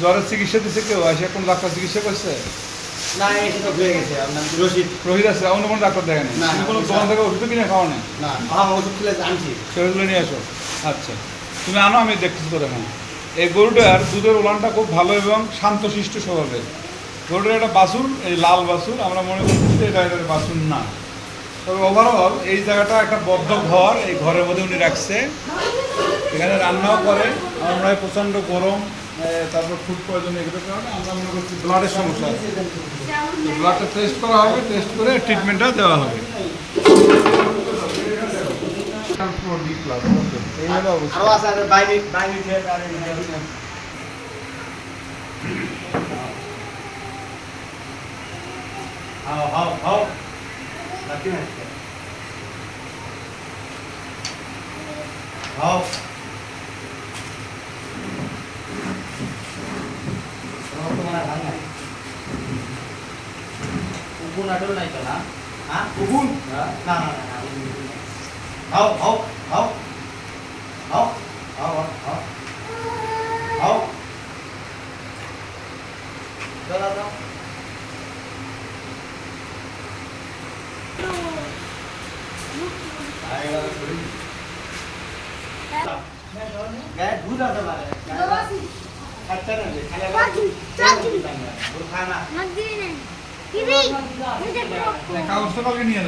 জ্বরের চিকিৎসা দিচ্ছে কেউ? আসে কোন ডাক্তার চিকিৎসা করছে? না হয়ে গেছে আপনার রশিদ। রোহিত আছে অন্য কোনো ডাক্তার দেখেনি? তুমি কোনো দোকান থেকে ওষুধ কিনে খাওয়া নেই না ওষুধ খেলে আনছি। সেগুলো নিয়ে আসো। আচ্ছা তুমি আনো আমি দেখতেছি এই গরুটার দুধের ওলানটা খুব ভালো এবং শান্তশিষ্ট স্বভাবের গরুটার একটা এই লাল বাছুর আমরা মনে করছি এটা এটার না। তবে ওভারঅল এই জায়গাটা একটা বদ্ধ ঘর এই ঘরের মধ্যে উনি রাখছে। এখানে রান্নাও করে আমরা প্রচণ্ড গরম। তারপর ফুড পয়জন এগুলোর কারণে আমরা মনে করছি ব্লাডের সমস্যা আছে। ব্লাডটা টেস্ট করা হবে টেস্ট করে ট্রিটমেন্টটা দেওয়া হবে। হাও। लागणार हांगा उगून आठवलं नाही त्याला हा उगून ना हाव हाव हाव हाव हाव हाव हाव चला जाऊ काय दूध आता খাওয়ার তো কাউকে নিয়ে